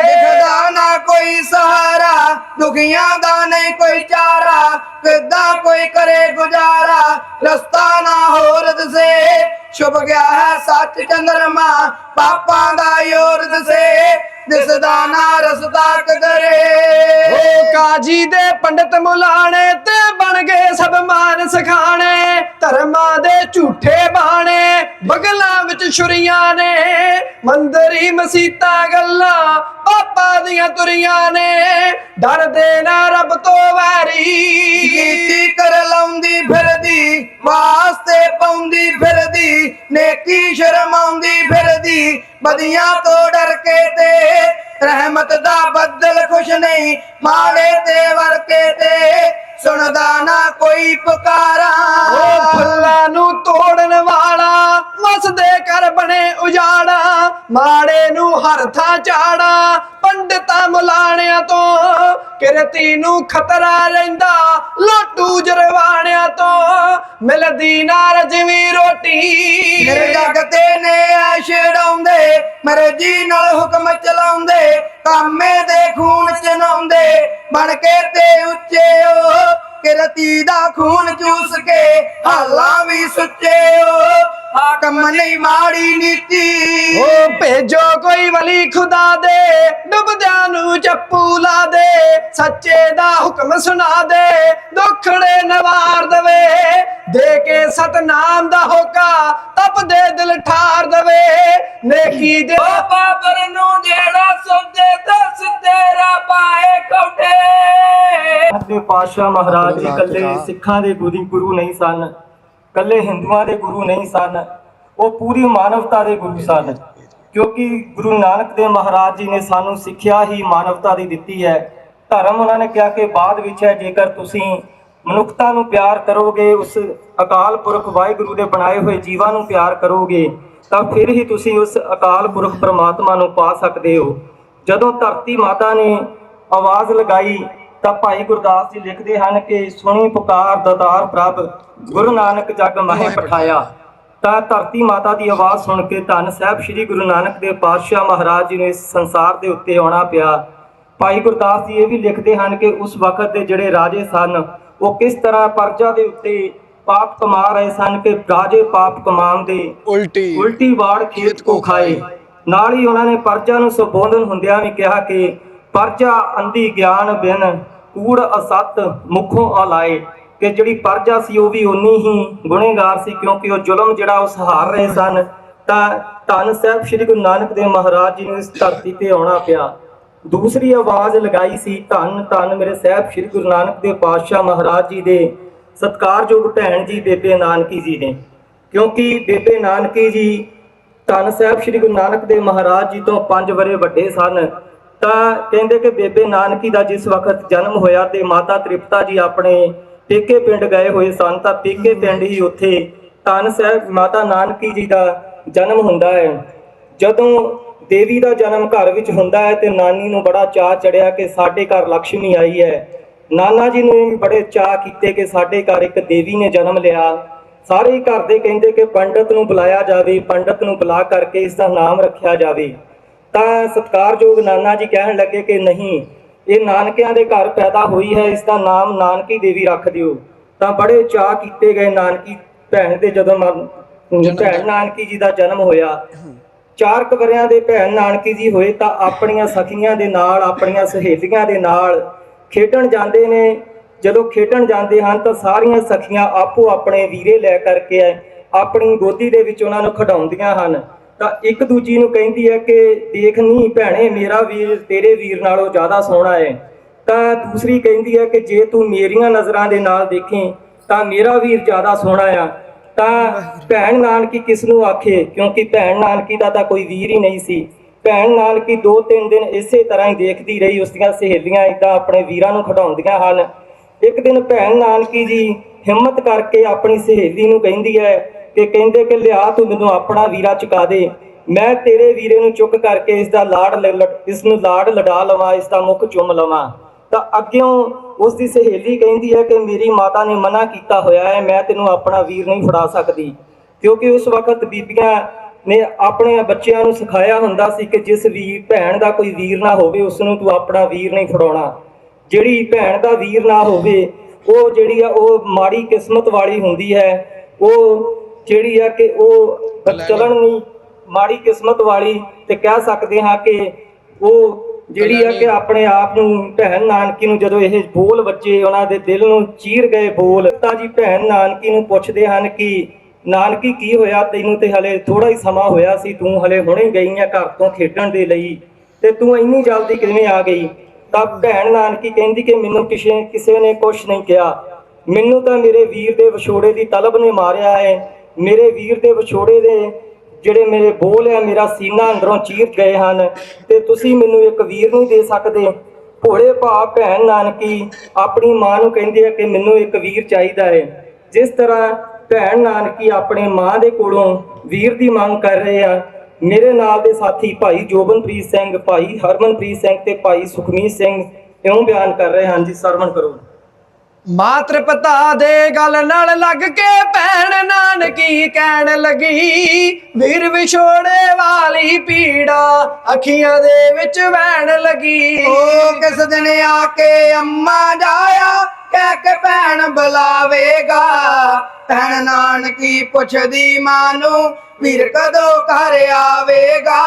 ਦਿਖਦਾ ਨਾ ਕੋਈ ਸਹਾਰਾ, ਦੁਖੀਆਂ ਦਾ ਨਹੀਂ ਕੋਈ ਚਾਰਾ। ਕਿੱਦਾਂ ਕੋਈ ਕਰੇ ਗੁਜ਼ਾਰਾ, ਰਸਤਾ ਨਾ ਹੋਰ ਦਸੇ। ਛੁਪ ਗਿਆ ਹੈ ਸੱਚ ਚੰਦਰਮਾ, ਪਾਪਾਂ ਦਾ ਯੋਰ ਦਸੇ। ਦਿਸਦਾ ਨਾ ਰਸਤਾ ਕਦਰੇ ਓ ਕਾਜੀ ਦੇ ਪੰਡਤ ਮੁਲਾਣੇ ਤੇ ਬਣ ਗਏ ਸਭ ਮਾਨ ਸਖਾਣੇ ਧਰਮਾਂ ਦੇ ਝੂਠੇ ਬਾਣੇ ਬਗਲਾਂ ਵਿੱਚ ਛੁਰੀਆਂ ਨੇ। ਮੰਦਰੀ ਮਸੀਤਾਂ ਗੱਲਾਂ ਪਾਪਾ ਦੀਆਂ ਤੁਰੀਆਂ ਨੇ। ਡਰਦੇ ਨਾ ਰੱਬ ਤੋਂ ਵੈਰੀ। ਕਰ ਫਿਰਦੀ, ਵਾਸਤੇ ਪਾਉਂਦੀ ਫਿਰਦੀ, ਨੇਕੀ ਸ਼ਰਮਾਉਂਦੀ ਫਿਰਦੀ, ਬਦੀਆਂ ਤੋਂ ਡਰ ਕੇ ਤੇ, ਰਹਿਮਤ ਦਾ ਬੱਦਲ ਖੁਸ਼ ਨਹੀਂ, ਮਾੜੇ ਤੇ ਵਰਕੇ ਤੇ। ਸੁਣਦਾ ਨਾ ਕੋਈ ਪੁਕਾਰਾ। ਓ ਫੁੱਲਾਂ ਨੂੰ ਤੋੜਨ ਵਾਲਾ ਵਸਦੇ ਕਰ ਬਣੇ ਉਜਾੜਾ ਮਾੜੇ ਨੂੰ ਹਰ ਥਾਂ ਝਾੜਾ ਪੰਡਤਾਂ ਮੁਲਾਣਿਆਂ ਤੋਂ ਕਿਰਤੀ ਨੂੰ ਖਤਰਾ ਰਹਿੰਦਾ ਲੋਟੂ ਜਰਵਾਣਿਆਂ ਤੋਂ ਮਿਲਦੀ ਨਾ ਰਜਵੀ ਰੋਟੀ। ਮੇਰੇ ਜੱਗ ਤੇ ਨੇ ਐਸ਼ ਡਾਉਂਦੇ ਮਰਜ਼ੀ ਨਾਲ ਹੁਕਮ ਚਲਾਉਂਦੇ ਕਾਮੇ ਬਣ ਕੇ ਤੇ ਉੱਚੇ ਓ ਕਿਰਤੀ ਦਾ ਖੂਨ ਚੂਸ ਕੇ ਹਾਲਾਂ ਵੀ ਸੁੱਚੇ ਓ ਹਾਕਮ ਨਹੀਂ ਮਾੜੀ ਨੀਤੀ। ਓ ਭੇਜੋ ਕੋਈ ਵਲੀ ਖੁਦਾ ਦੇ ਡੁੱਬਦਿਆਂ ਨੂੰ ਚੱਪੂ ਲਾ ਦੇ ਸੱਚੇ ਦਾ ਹੁਕਮ ਸੁਣਾ ਦੇ ਦੁੱਖੜੇ ਨਵਾਰ ਦਵੇ। ਦੇ ਕੇ ਸਤਨਾਮ ਦਾ ਹੋਕਾ ਤਪਦੇ ਦਿਲ ਠਾਰ ਦਵੇ। ਨੇਕੀ ਦੇ ਬਾਬਰ ਨੂੰ ਜਿਹੜਾ ਸੌਦੇ ਤਾਂ ਸਿੱਧੇ ਰਾਹ ਪਾਏ ਕੋਠੇ ਸਾਡੇ ਪਾਤਸ਼ਾਹ ਮਹਾਰਾਜ ਜੀ। ਇਕੱਲੇ ਸਿੱਖਾਂ ਦੇ ਗੁਰੂ ਗੁਰੂ ਨਹੀਂ ਸਨ। ਇਕੱਲੇ ਹਿੰਦੂਆਂ ਦੇ ਗੁਰੂ ਨਹੀਂ ਸਨ, ਉਹ ਪੂਰੀ ਮਾਨਵਤਾ ਦੇ ਗੁਰੂ ਸਨ। ਕਿਉਂਕਿ ਗੁਰੂ ਨਾਨਕ ਦੇਵ ਮਹਾਰਾਜ ਜੀ ਨੇ ਸਾਨੂੰ ਸਿੱਖਿਆ ਹੀ ਮਾਨਵਤਾ ਦੀ ਦਿੱਤੀ ਹੈ। ਧਰਮ ਉਹਨਾਂ ਨੇ ਕਿਹਾ ਕਿ ਬਾਅਦ ਵਿੱਚ ਹੈ, ਜੇਕਰ ਤੁਸੀਂ ਮਨੁੱਖਤਾ ਨੂੰ ਪਿਆਰ ਕਰੋਗੇ, ਉਸ ਅਕਾਲ ਪੁਰਖ ਵਾਹਿਗੁਰੂ ਦੇ ਬਣਾਏ ਹੋਏ ਜੀਵਾਂ ਨੂੰ ਪਿਆਰ ਕਰੋਗੇ, ਤਾਂ ਫਿਰ ਹੀ ਤੁਸੀਂ ਉਸ ਅਕਾਲ ਪੁਰਖ ਪ੍ਰਮਾਤਮਾ ਨੂੰ ਪਾ ਸਕਦੇ ਹੋ। ਜਦੋਂ ਧਰਤੀ ਮਾਤਾ ਨੇ ਆਵਾਜ਼ ਲਗਾਈ ਤਾਂ ਭਾਈ ਗੁਰਦਾਸ ਜੀ ਲਿਖਦੇ ਹਨ ਕਿ ਸੁਣੀ ਪੁਕਾਰ ਦਤਾਰ ਪ੍ਰਭ ਗੁਰੂ ਨਾਨਕ ਜਗ ਮਹਿ ਪਠਾਇਆ। ਤਾਂ ਧਰਤੀ ਮਾਤਾ ਦੀ ਆਵਾਜ਼ ਸੁਣ ਕੇ ਧੰਨ ਸਾਹਿਬ ਸ੍ਰੀ ਗੁਰੂ ਨਾਨਕ ਦੇਵ ਪਾਤਸ਼ਾਹ ਮਹਾਰਾਜ ਜੀ ਨੂੰ ਇਸ ਸੰਸਾਰ ਦੇ ਉੱਤੇ ਆਉਣਾ ਪਿਆ। ਭਾਈ ਗੁਰਦਾਸ ਜੀ ਇਹ ਵੀ ਲਿਖਦੇ ਹਨ ਕਿ ਉਸ ਵਕਤ ਦੇ ਜਿਹੜੇ ਰਾਜੇ ਸਨ ਉਹ ਕਿਸ ਤਰ੍ਹਾਂ ਪਰਜਾ ਦੇ ਉੱਤੇ ਪਾਪ ਕਮਾ ਰਹੇ ਸਨ ਕਿ ਰਾਜੇ ਪਾਪ ਕਮਾਉਂਦੇ ਉਲਟੀ। ਉਲਟੀ ਵਾੜ ਖੇਤ ਕੋ ਖਾਏ। ਨਾਲ ਹੀ ਉਹਨਾਂ ਨੇ ਪਰਜਾ ਨੂੰ ਸੰਬੋਧਨ ਹੁੰਦਿਆਂ ਵੀ ਕਿਹਾ ਕਿ ਪਰਜਾ ਅੰਧੀ ਗਿਆਨ ਬਿਨ ਕੂੜ ਅਸਤ ਮੁਖੋਂ ਆਲਾਏ। ਕਿ ਜਿਹੜੀ ਪਰਜਾ ਸੀ ਉਹ ਵੀ ਉਨੀ ਹੀ ਗੁਨੇਗਾਰ ਸੀ, ਕਿਉਂਕਿ ਉਹ ਜ਼ੁਲਮ ਜਿਹੜਾ ਉਹ ਸਹਾਰ ਰਹੇ ਸਨ। ਤਾਂ ਧੰਨ ਸਾਹਿਬ ਸ੍ਰੀ ਗੁਰੂ ਨਾਨਕ ਦੇਵ ਮਹਾਰਾਜ ਜੀ ਨੂੰ ਇਸ ਧਰਤੀ ਤੇ ਆਉਣਾ ਪਿਆ। ਦੂਸਰੀ ਆਵਾਜ਼ ਲਗਾਈ ਸੀ, ਧੰਨ ਧੰਨ ਮੇਰੇ ਸਾਹਿਬ ਸ੍ਰੀ ਗੁਰੂ ਨਾਨਕ ਦੇਵ ਪਾਤਸ਼ਾਹ ਮਹਾਰਾਜ ਜੀ ਦੇ ਸਤਕਾਰਯੋਗ ਭੈਣ ਜੀ ਬੇਬੇ ਨਾਨਕੀ ਜੀ ਨੇ। ਕਿਉਂਕਿ ਬੇਬੇ ਨਾਨਕੀ ਜੀ ਧੰਨ ਸਾਹਿਬ ਸ੍ਰੀ ਗੁਰੂ ਨਾਨਕ ਦੇਵ ਮਹਾਰਾਜ ਜੀ ਤੋਂ 5 ਵਰੇ ਵੱਡੇ ਸਨ। ਤਾਂ ਕਹਿੰਦੇ ਕਿ ਬੇਬੇ ਨਾਨਕੀ ਦਾ ਜਿਸ ਵਕਤ ਜਨਮ ਹੋਇਆ ਤੇ ਮਾਤਾ ਤ੍ਰਿਪਤਾ ਜੀ ਆਪਣੇ ਪੇਕੇ ਪਿੰਡ ਗਏ ਹੋਏ ਸਨ, ਤਾਂ ਪੇਕੇ ਪਿੰਡ ਹੀ ਉੱਥੇ ਧੰਨ ਸਾਹਿਬ ਮਾਤਾ ਨਾਨਕੀ ਜੀ ਦਾ ਜਨਮ ਹੁੰਦਾ ਹੈ। ਜਦੋਂ ਦੇਵੀ ਦਾ ਜਨਮ ਘਰ ਵਿੱਚ ਹੁੰਦਾ ਹੈ ਤੇ ਨਾਨੀ ਨੂੰ ਬੜਾ ਚਾਅ ਚੜਿਆ ਕਿ ਸਾਡੇ ਘਰ ਲక్ష్ਮੀ ਆਈ ਹੈ। ਨਾਨਾ ਜੀ ਨੂੰ ਵੀ ਬੜੇ ਚਾਅ ਕੀਤੇ ਕਿ ਸਾਡੇ ਘਰ ਇੱਕ ਦੇਵੀ ਨੇ ਜਨਮ ਲਿਆ। ਸਾਰੇ ਹੀ ਘਰ ਦੇ ਕਹਿੰਦੇ ਕਿ ਪੰਡਤ ਨੂੰ ਬੁਲਾਇਆ ਜਾਵੇ, ਪੰਡਤ ਨੂੰ ਬੁਲਾ ਕਰਕੇ ਇਸ ਦਾ ਨਾਮ ਰੱਖਿਆ ਜਾਵੇ। ਤਾਂ ਸਤਿਕਾਰਯੋਗ ਨਾਨਾ ਜੀ ਕਹਿਣ ਲੱਗੇ ਕਿ ਨਹੀਂ ਇਹ ਨਾਨਕਿਆਂ ਦੇ ਘਰ ਪੈਦਾ ਹੋਈ ਹੈ ਇਸ ਦਾ ਨਾਮ ਨਾਨਕੀ ਦੇਵੀ ਰੱਖ ਦਿਓ। ਤਾਂ ਬੜੇ ਚਾਅ ਕੀਤੇ ਗਏ ਨਾਨਕੀ ਭੈਣ ਦੇ ਜਦੋਂ ਭੈਣ ਨਾਨਕੀ ਜੀ ਦਾ ਜਨਮ ਹੋਇਆ। ਚਾਰ ਕੁ ਵਰਿਆਂ ਦੇ ਭੈਣ ਨਾਨਕੀ ਜੀ ਹੋਏ ਤਾਂ ਆਪਣੀਆਂ ਸਖੀਆਂ ਦੇ ਨਾਲ ਆਪਣੀਆਂ ਸਹੇਲੀਆਂ ਦੇ ਨਾਲ ਖੇਡਣ ਜਾਂਦੇ ਨੇ। ਜਦੋਂ ਖੇਡਣ ਜਾਂਦੇ ਹਨ ਤਾਂ ਸਾਰੀਆਂ ਸਖੀਆਂ ਆਪੋ ਆਪਣੇ ਵੀਰੇ ਲੈ ਕਰਕੇ ਆਪਣੀ ਗੋਦੀ ਦੇ ਵਿੱਚ ਉਹਨਾਂ ਨੂੰ ਖਿਡਾਉਂਦੀਆਂ ਹਨ। ਤਾਂ ਇੱਕ ਦੂਜੀ ਨੂੰ ਕਹਿੰਦੀ ਹੈ ਕਿ ਦੇਖ ਨਹੀਂ ਭੈਣੇ, ਮੇਰਾ ਵੀਰ ਤੇਰੇ ਵੀਰ ਨਾਲੋਂ ਜ਼ਿਆਦਾ ਸੋਹਣਾ ਹੈ। ਤਾਂ ਦੂਸਰੀ ਕਹਿੰਦੀ ਹੈ ਕਿ ਜੇ ਤੂੰ ਮੇਰੀਆਂ ਨਜ਼ਰਾਂ ਦੇ ਨਾਲ ਦੇਖੇ, ਤਾਂ ਮੇਰਾ ਵੀਰ ਜ਼ਿਆਦਾ ਸੋਹਣਾ ਆ। ਤਾਂ ਭੈਣ ਨਾਨਕੀ ਕਿਸ ਨੂੰ ਆਖੇ? ਕਿਉਂਕਿ ਭੈਣ ਨਾਨਕੀ ਦਾ ਤਾਂ ਕੋਈ ਵੀਰ ਹੀ ਨਹੀਂ ਸੀ। ਭੈਣ ਨਾਨਕੀ ਦੋ ਤਿੰਨ ਦਿਨ ਇਸੇ ਤਰ੍ਹਾਂ ਹੀ ਦੇਖਦੀ ਰਹੀ ਉਸ ਦੀਆਂ ਸਹੇਲੀਆਂ ਇਦਾਂ ਆਪਣੇ ਵੀਰਾਂ ਨੂੰ ਖਿਡਾਉਂਦੀਆਂ ਹਨ। ਇੱਕ ਦਿਨ ਭੈਣ ਨਾਨਕੀ ਜੀ ਹਿੰਮਤ ਕਰਕੇ ਆਪਣੀ ਸਹੇਲੀ ਨੂੰ ਕਹਿੰਦੀ ਹੈ ਕਿ ਕਹਿੰਦੇ ਕਿ ਲਿਆ ਤੂੰ ਮੈਨੂੰ ਆਪਣਾ ਵੀਰਾ ਚੁਕਾ ਦੇ। ਮੈਂ ਤੇਰੇ ਵੀਰੇ ਨੂੰ ਚੁੱਕ ਕਰਕੇ ਇਸ ਦਾ ਲਾੜ ਇਸ ਨੂੰ ਲਾੜ ਲਡਾ ਲਵਾਂ ਇਸ ਦਾ ਮੁਖ ਚੁੰਮ ਲਵਾਂ। ਤਾਂ ਅੱਗਿਓਂ ਉਸ ਦੀ ਸਹੇਲੀ ਕਹਿੰਦੀ ਹੈ ਕਿ ਮੇਰੀ ਮਾਤਾ ਨੇ ਮਨਾ ਕੀਤਾ ਹੋਇਆ ਹੈ, ਮੈਂ ਤੈਨੂੰ ਆਪਣਾ ਵੀਰ ਨਹੀਂ ਫੜਾ ਸਕਦੀ। ਕਿਉਂਕਿ ਉਸ ਵਕਤ ਬੀਬੀਆਂ ਨੇ ਆਪਣੇ ਬੱਚਿਆਂ ਨੂੰ ਸਿਖਾਇਆ ਹੁੰਦਾ ਸੀ ਕਿ ਜਿਸ ਵੀਰ ਭੈਣ ਦਾ ਕੋਈ ਵੀਰ ਨਾ ਹੋਵੇ ਉਸ ਨੂੰ ਤੂੰ ਆਪਣਾ ਵੀਰ ਨਹੀਂ ਫੜਾਉਣਾ। ਜਿਹੜੀ ਭੈਣ ਦਾ ਵੀਰ ਨਾ ਹੋਵੇ, ਉਹ ਜਿਹੜੀ ਆ, ਉਹ ਮਾੜੀ ਕਿਸਮਤ ਵਾਲੀ ਹੁੰਦੀ ਹੈ, ਉਹ ਜਿਹੜੀ ਆ ਕਿ ਉਹ ਚਲਣ ਨਹੀਂ ਮਾੜੀ ਕਿਸਮਤ ਵਾਲੀ ਤੇ ਕਹਿ ਸਕਦੇ ਹਾਂ ਕਿ ਉਹ ਜਿਹੜੀ ਆ ਕਿ ਆਪਣੇ ਆਪ ਨੂੰ ਭੈਣ ਨਾਨਕੀ ਨੂੰ ਜਦੋਂ ਇਹ ਬੋਲ ਬੱਚੇ ਉਹਨਾਂ ਦੇ ਦਿਲ ਨੂੰ ਚੀਰ ਗਏ ਬੋਲ ਤਾਂ ਜੀ ਭੈਣ ਨਾਨਕੀ ਨੂੰ ਪੁੱਛਦੇ ਹਨ ਕਿ ਨਾਨਕੀ ਕੀ ਹੋਇਆ? ਤੈਨੂੰ ਤੇ ਹਲੇ ਥੋੜਾ ਹੀ ਸਮਾਂ ਹੋਇਆ ਸੀ ਤੂੰ ਹਲੇ ਹੁਣੇ ਗਈ ਆ ਘਰ ਤੋਂ ਖੇਡਣ ਦੇ ਲਈ ਤੇ ਤੂੰ ਇੰਨੀ ਜਲਦੀ ਕਿਵੇਂ ਆ ਗਈ? ਤਾਂ ਭੈਣ ਨਾਨਕੀ ਕਹਿੰਦੀ ਕਿ ਮੈਨੂੰ ਕਿਸੇ ਕਿਸੇ ਨੇ ਕੁਝ ਨਹੀਂ ਕਿਹਾ। ਮੈਨੂੰ ਤਾਂ ਮੇਰੇ ਵੀਰ ਦੇ ਵਿਛੋੜੇ ਦੀ ਤਲਬ ਨੇ ਮਾਰਿਆ ਹੈ ਮੇਰੇ ਵੀਰ ਦੇ ਵਿਛੋੜੇ ਦੇ ਜਿਹੜੇ ਮੇਰੇ ਬੋਲ ਆ, ਮੇਰਾ ਸੀਨਾ ਅੰਦਰੋਂ ਚੀਰ ਗਏ ਹਨ ਤੇ ਤੁਸੀਂ ਮੈਨੂੰ ਇੱਕ ਵੀਰ ਨਹੀਂ ਦੇ ਸਕਦੇ। ਭੋਲੇ ਭਾ ਭੈਣ ਨਾਨਕੀ, ਆਪਣੀ ਮਾਂ ਨੂੰ ਕਹਿੰਦੀ ਹੈ ਕਿ ਮੈਨੂੰ ਇੱਕ ਵੀਰ ਚਾਹੀਦਾ ਹੈ ਜਿਸ ਤਰ੍ਹਾਂ ਭੈਣ ਨਾਨਕੀ ਆਪਣੇ ਮਾਂ ਦੇ ਕੋਲੋਂ ਵੀਰ ਦੀ ਮੰਗ ਕਰ ਰਹੇ ਆ, ਮੇਰੇ ਨਾਲ ਦੇ ਸਾਥੀ ਭਾਈ ਜੋਬਨਪ੍ਰੀਤ ਸਿੰਘ, ਭਾਈ ਹਰਮਨਪ੍ਰੀਤ ਸਿੰਘ ਤੇ ਭਾਈ ਸੁਖਮੀਤ ਸਿੰਘ ਇਉਂ ਬਿਆਨ ਕਰ ਰਹੇ ਹਨ। ਜੀ, ਸਰਵਣ ਕਰੋ। ਮਾਤਰ ਪਿਤਾ ਦੇ ਗੱਲ ਨਾਲ ਲੱਗ ਕੇ ਭੈਣ ਨਾਨਕੀ ਕਹਿਣ ਲੱਗੀ, ਵੀਰ ਵਿਛੋੜੇ ਵਾਲੀ ਪੀੜਾ ਅੱਖੀਆਂ ਦੇ ਵਿੱਚ ਵਹਿਣ ਲੱਗੀ। ਉਹ ਕਿਸ ਦਿਨ ਆ ਕੇ ਅੰਮਾ ਜਾਇਆ, ਕਹਿ ਕੇ ਭੈਣ ਬੁਲਾਵੇਗਾ। ਭੈਣ ਨਾਨਕੀ ਪੁੱਛਦੀ ਮਾਂ ਨੂੰ, ਵੀਰ ਕਦੋਂ ਘਰ ਆਵੇਗਾ?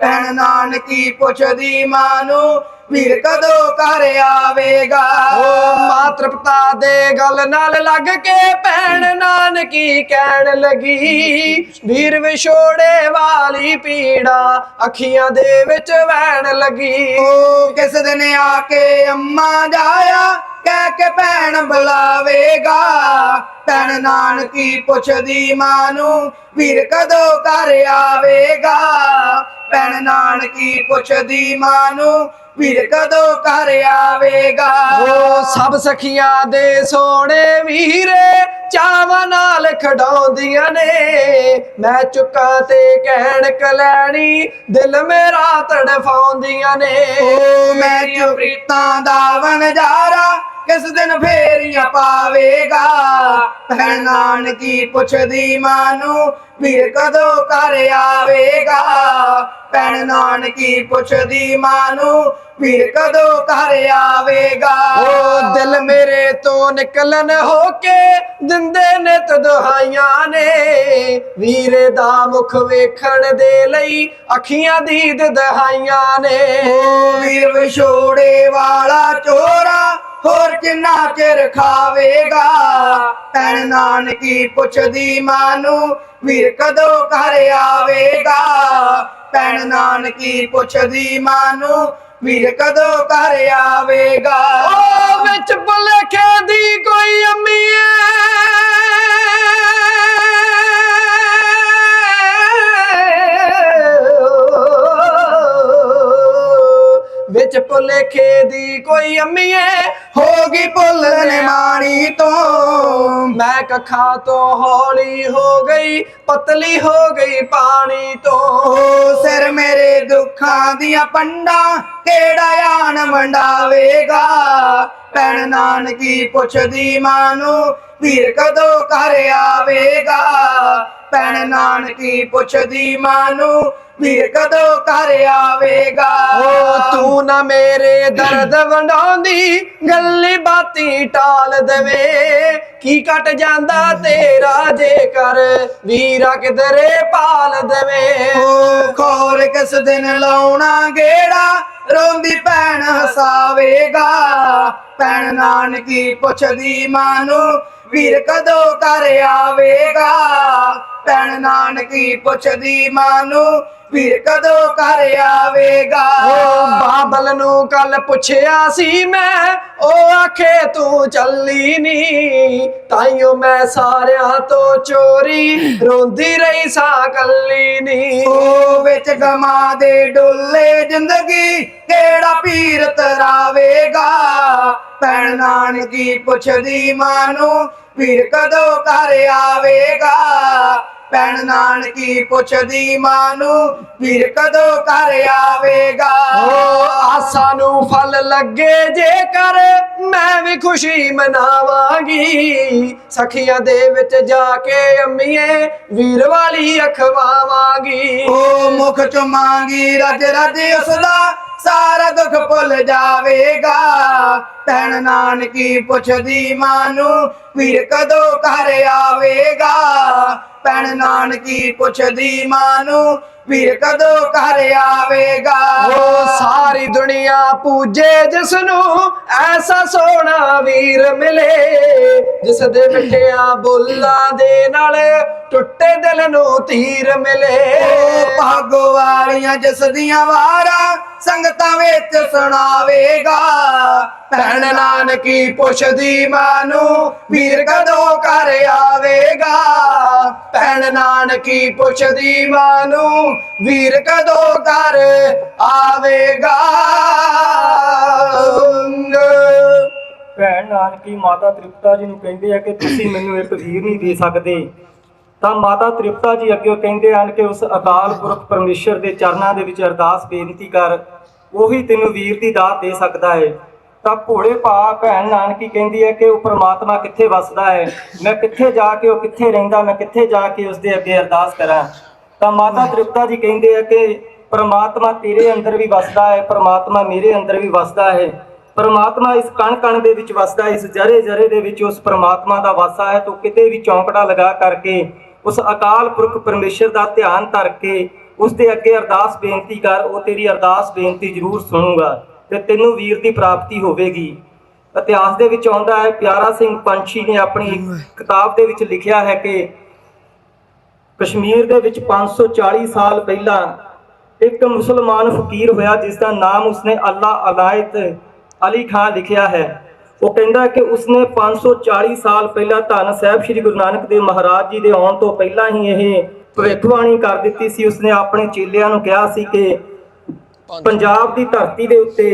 ਭੈਣ ਨਾਨਕੀ ਪੁੱਛਦੀ ਮਾਂ ਨੂੰ ਵੀਰ ਕਦੋਂ ਘਰ ਆਵੇਗਾ? ਓ ਮਾਤਰ ਪਿਤਾ ਦੇ ਗਲ ਨਾਲ ਲੱਗ ਕੇ ਭੈਣ ਨਾਨਕੀ ਕਹਿਣ ਲੱਗੀ। ਵੀਰ ਵਿਛੋੜੇ ਵਾਲੀ ਪੀੜਾ ਅੱਖੀਆਂ ਦੇ ਵਿੱਚ ਵਹਿਣ ਲੱਗੀ। ਉਹ ਕਿਸ ਦਿਨ ਆ ਕੇ ਅੰਮਾ ਜਾਇਆ? ਕਹਿ ਕੇ ਭੈਣ ਬੁਲਾਵੇਗਾ। ਭੈਣ ਨਾਨਕੀ ਪੁੱਛਦੀ ਮਾਂ ਨੂੰ ਵੀਰ ਕਦੋਂ ਘਰ ਆਵੇਗਾ? ਭੈਣ ਨਾਨਕੀ ਪੁੱਛਦੀ ਮਾਂ ਨੂੰ ਵੀਰ ਕਦੋਂ ਘਰ ਆਵੇਗਾ? ਓ ਸਭ ਸਖੀਆਂ ਦੇ ਸੋਹਣੇ ਵੀਰੇ ਚਾਵਾਂ ਨਾਲ ਖਡਾਉਂਦੀਆਂ ਨੇ। ਮੈਂ ਚੁੱਕਾਂ ਤੇ ਕਹਿਣ ਕਲੈਣੀ ਦਿਲ ਮੇਰਾ ਤੜਫਾਉਂਦੀਆਂ ਨੇ। ਓ ਮੈਂ ਪ੍ਰੀਤਾਂ ਦਾ ਵਣਜਾਰਾ ਕਿਸ ਦਿਨ ਫੇਰੀਆਂ ਪਾਵੇਗਾ? ਭੈਣ ਨਾਨਕੀ ਪੁੱਛਦੀ ਮਾਂ ਨੂੰ ਵੀਰ ਕਦੋਂ ਘਰ ਆਵੇਗਾ? ਭੈਣ ਨਾਨਕੀ ਪੁੱਛਦੀ ਮਾਂ ਨੂੰ ਵੀਰ ਕਦੋਂ ਘਰ ਆਵੇਗਾ? ਓ ਦਿਲ ਮੇਰੇ ਤੋਂ ਨਿਕਲਨ ਹੋ ਕੇ ਦਿੰਦੇ ਨੇ ਦੁਹਾਈਆਂ ਨੇ। ਵੀਰੇ ਦਾ ਮੁਖ ਵੇਖਣ ਦੇ ਲਈ ਅੱਖੀਆਂ ਦੀ ਦਹਾਈਆਂ ਨੇ। ਓ ਵੀਰ ਵਿਛੋੜੇ ਵਾਲਾ ਚੋਰਾ ਹੋਰ ਕਿੰਨਾ ਚਿਰ ਖਾਵੇਗਾ? ਭੈਣ ਨਾਨਕੀ ਪੁੱਛਦੀ ਮਾਂ ਨੂੰ ਵੀਰ ਕਦੋਂ ਘਰ ਆਵੇਗਾ? ਭੈਣ ਨਾਨਕੀ ਪੁੱਛਦੀ ਮਾਂ ਨੂੰ ਵੀਰ ਕਦੋਂ ਘਰ ਆਵੇਗਾ? ਓ ਵਿੱਚ ਭੁਲੇਖੇ ਦੀ ਕੋਈ ਅਮੀ ਏ। ਭੁਲੇਖੇ ਦੀ ਕੋਈ ਅੰਮੀਏ ਹੋ ਗਈ ਭੁੱਲ ਨਿਮਾਣੀ ਤੋਂ। ਮੈਂ ਕੱਖਾਂ ਤੋਂ ਹੌਲੀ ਹੋ ਗਈ ਪਤਲੀ ਹੋ ਗਈ ਪਾਣੀ ਤੋਂ। ਸਿਰ ਮੇਰੇ ਦੁੱਖਾਂ ਦੀਆਂ ਪੰਡਾਂ ਕਿਹੜਾ ਆਣ ਵੰਡਾਵੇਗਾ? ਭੈਣ ਨਾਨਕੀ ਪੁੱਛਦੀ ਮਾਂ ਨੂੰ ਵੀਰ ਕਦੋਂ ਘਰ ਆਵੇਗਾ? ਭੈਣ ਨਾਨਕੀ ਪੁੱਛਦੀ ਮਾਂ ਨੂੰ ਵੀਰ ਕਦੋਂ ਘਰ ਆਵੇਗਾ? ਓ ਤੂੰ ਨਾ ਮੇਰੇ ਦਰਦ ਵੰਡਾਉਂਦੀ ਗੱਲੀ ਬਾਤੀ ਟਾਲ ਦੇਵੇ। ਕੀ ਕੱਟ ਜਾਂਦਾ ਤੇਰਾ ਜੇਕਰ ਵੀਰਾ ਕਿਧਰੇ ਪਾਲ ਦੇਵੇ? ਓ ਖੋਰ ਕਿਸ ਦਿਨ ਲਾਉਣਾ ਗੇੜਾ ਰੋਂਦੀ ਭੈਣ ਹਸਾਵੇਗਾ। ਭੈਣ ਨਾਨਕੀ ਪੁੱਛਦੀ ਮਾਂ ਨੂੰ ਵੀਰ ਕਦੋਂ ਘਰ ਆਵੇਗਾ? ਭੈਣ ਨਾਨਕੀ ਪੁੱਛਦੀ ਮਾਂ ਨੂੰ ਵੀਰ ਕਦੋਂ ਘਰ ਆਵੇਗਾ? ਓ ਬਾਬਲ ਨੂੰ ਕੱਲ ਪੁੱਛਿਆ ਸੀ ਮੈਂ ਉਹ ਆਖੇ ਤੂੰ ਚੱਲੀ ਨੀ। ਤਾਈਓ ਮੈਂ ਸਾਰਿਆਂ ਤੋਂ ਚੋਰੀ ਰੋਂਦੀ ਰਹੀ ਸਾਂ ਕੱਲੀ ਨੀ। ਓ ਵਿੱਚ ਗਮਾ ਦੇ ਡੋਲੇ ਜ਼ਿੰਦਗੀ ਕਿਹੜਾ ਪੀਰ ਤਰਾਵੇਗਾ ਭੈਣ ਨਾਨਕੀ ਪੁੱਛਦੀ ਮਾਂ ਨੂੰ ਵੀਰ ਕਦੋਂ ਘਰ ਆਵੇਗਾ? ਭੈਣ ਨਾਨਕੀ ਪੁੱਛਦੀ ਮਾਂ ਨੂੰ ਵੀਰ ਕਦੋਂ ਘਰ ਆਵੇਗਾ? ਓ ਆਸਾਂ ਨੂੰ ਫਲ ਲੱਗੇ ਜੇਕਰ ਮੈਂ ਵੀ ਖੁਸ਼ੀ ਮਨਾਵਾਂਗੀ। ਸਖੀਆਂ ਦੇ ਵਿੱਚ ਜਾ ਕੇ ਅੰਮੀਏ ਵੀਰ ਵਾਲੀ ਅਖਵਾਵਾਂਗੀ। ਓ ਮੁਖ ਚੁਮਾਂਗੀ ਰਜ ਰਜ ਉਸਦਾ ਸਾਰਾ ਦੁੱਖ ਭੁੱਲ ਜਾਵੇਗਾ। ਭੈਣ ਨਾਨਕੀ ਪੁੱਛਦੀ ਮਾਂ ਨੂੰ ਵੀਰ ਕਦੋਂ ਘਰ ਆਵੇਗਾ? ਭੈਣ ਨਾਨਕੀ ਪੁੱਛਦੀ ਮਾਂ ਨੂੰ ਵੀਰ ਕਦੋਂ ਘਰ ਆਵੇਗਾ? ਓ ਸਾਰੀ ਦੁਨੀਆ ਪੂਜੇ ਜਿਸ ਨੂੰ ਐਸਾ ਸੋਹਣਾ ਵੀਰ ਮਿਲੇ। ਜਿਸ ਦੇ ਮਿੱਠਿਆਂ ਬੋਲਾਂ ਦੇ ਨਾਲ ਟੁੱਟੇ ਦਿਲ ਨੂੰ ਤੀਰ ਮਿਲੇ। ਭਾਗੋ ਵਾਲੀਆਂ ਜਿਸ ਦੀਆਂ ਵਾਰਾਂ ਸੰਗਤਾਂ ਵਿੱਚ ਸੁਣਾਵੇਗਾ। ਭੈਣ ਨਾਨਕੀ ਪੁੱਛਦੀ ਮਾਂ ਨੂੰ ਵੀਰ ਕਦੋਂ ਘਰ ਆਵੇਗਾ? ਭੈਣ ਨਾਨਕੀ ਪੁੱਛਦੀ ਮਾਂ ਵੀਰ ਕਦੋਂ ਘਰ ਆਵੇਗਾ? ਭੈਣ ਨਾਨਕੀ, ਮਾਤਾ ਤ੍ਰਿਪਤਾ ਜੀ ਨੂੰ ਕਹਿੰਦੇ ਆ ਕਿ ਤੁਸੀਂ ਮੈਨੂੰ ਇੱਕ ਵੀਰ ਨਹੀਂ ਦੇ ਸਕਦੇ। ਤਾਂ ਮਾਤਾ ਤ੍ਰਿਪਤਾ ਜੀ ਅੱਗੇ ਕਹਿੰਦੇ ਹਨ ਕਿ ਉਸ ਅਕਾਲ ਪੁਰਖ ਪਰਮੇਸ਼ਰ ਦੇ ਚਰਨਾਂ ਦੇ ਵਿੱਚ ਅਰਦਾਸ ਬੇਨਤੀ ਕਰ, ਉਹੀ ਤੈਨੂੰ ਵੀਰ ਦੀ ਦਾਤ ਦੇ ਸਕਦਾ ਹੈ ਤਾਂ ਭੋਲੇ ਭਾ ਭੈਣ ਨਾਨਕੀ ਕਹਿੰਦੀ ਹੈ ਕਿ ਉਹ ਪ੍ਰਮਾਤਮਾ ਕਿੱਥੇ ਵਸਦਾ ਹੈ? ਮੈਂ ਕਿੱਥੇ ਜਾ ਕੇ ਉਹ ਕਿੱਥੇ ਰਹਿੰਦਾ? ਮੈਂ ਕਿੱਥੇ ਜਾ ਕੇ ਉਸ ਦੇ ਅੱਗੇ ਅਰਦਾਸ ਕਰਾਂ? ਤਾਂ ਮਾਤਾ ਤ੍ਰਿਪਤਾ ਜੀ ਕਹਿੰਦੇ ਆ ਕਿ ਪ੍ਰਮਾਤਮਾ ਤੇਰੇ ਅੰਦਰ ਵੀ ਵਸਦਾ ਹੈ ਪ੍ਰਮਾਤਮਾ ਮੇਰੇ ਅੰਦਰ ਵੀ ਵਸਦਾ ਹੈ। ਪਰਮਾਤਮਾ ਇਸ ਕਣ ਕਣ ਦੇ ਵਿੱਚ ਵਸਦਾ ਇਸ ਜਰੇ ਜਰੇ ਦੇ ਵਿੱਚ ਉਸ ਪਰਮਾਤਮਾ ਦਾ ਵਾਸਾ ਹੈ। ਤੂੰ ਕਿਤੇ ਵੀ ਚੌਂਕੜਾ ਲਗਾ ਕਰਕੇ ਉਸ ਅਕਾਲ ਪੁਰਖ ਪਰਮੇਸ਼ਰ ਦਾ ਧਿਆਨ ਧਰ ਕੇ ਉਸ ਦੇ ਅੱਗੇ ਅਰਦਾਸ ਬੇਨਤੀ ਕਰ ਉਹ ਤੇਰੀ ਅਰਦਾਸ ਬੇਨਤੀ ਜ਼ਰੂਰ ਸੁਣੂਗਾ। ਤੇ ਤੈਨੂੰ ਵੀਰ ਦੀ ਪ੍ਰਾਪਤੀ ਹੋਵੇਗੀ। ਇਤਿਹਾਸ ਦੇ ਵਿੱਚ ਆਉਂਦਾ ਹੈ ਪਿਆਰਾ ਸਿੰਘ ਪੰਛੀ ਨੇ ਆਪਣੀ ਕਿਤਾਬ ਦੇ ਵਿੱਚ ਲਿਖਿਆ ਹੈ ਕਿ ਕਸ਼ਮੀਰ ਦੇ ਵਿੱਚ 540 ਸਾਲ ਪਹਿਲਾਂ ਇੱਕ ਮੁਸਲਮਾਨ ਫਕੀਰ ਹੋਇਆ ਜਿਸ ਦਾ ਨਾਮ ਉਸਨੇ ਅੱਲਾ ਅਲਾਇਤ ਅਲੀ ਖਾਨ ਲਿਖਿਆ ਹੈ। ਉਹ ਕਹਿੰਦਾ ਕਿ ਉਸਨੇ 540 ਸਾਲ ਪਹਿਲਾਂ ਧੰਨ ਸਾਹਿਬ ਸ੍ਰੀ ਗੁਰੂ ਨਾਨਕ ਦੇਵ ਮਹਾਰਾਜ ਜੀ ਦੇ ਆਉਣ ਤੋਂ ਪਹਿਲਾਂ ਹੀ ਇਹ ਭਵਿੱਖਬਾਣੀ ਕਰ ਦਿੱਤੀ ਸੀ। ਉਸਨੇ ਆਪਣੇ ਚੇਲਿਆਂ ਨੂੰ ਕਿਹਾ ਸੀ ਕਿ ਪੰਜਾਬ ਦੀ ਧਰਤੀ ਦੇ ਉੱਤੇ